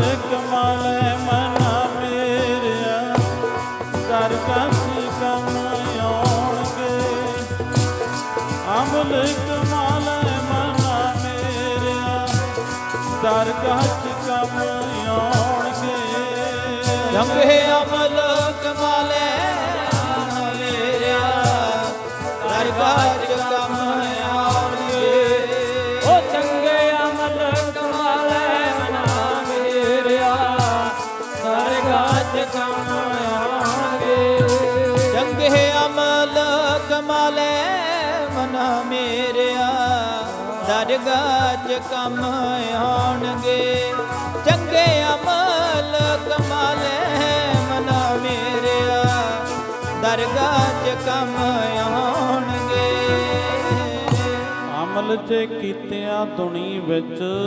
ਨਾਨਕ ਮਨਾ ਮੇਰਿਆ ਕਰ ਕਸੀ ਕਮ ਆਉਣਗੇ? ਅਮਲ ਕਮਾਲ ਮਨਾ ਆਉਣਗੇ ਚੰਗੇ ਅਮਲ ਕਮਾਲੇ ਮਨਾ ਮੇਰਿਆ। ਦਰਗਾਹ ਚ ਕੰਮ ਆਉਣਗੇ। ਚੰਗੇ ਅਮਲ ਕਮਾਲੇ ਮਨਾ ਮੇਰਿਆ। ਦਰਗਾਹ ਚ ਕੰਮ ਆਉਣਗੇ। ਅਮਲ ਜੇ ਕੀਤਿਆਂ ਦੁਨੀ ਵਿੱਚ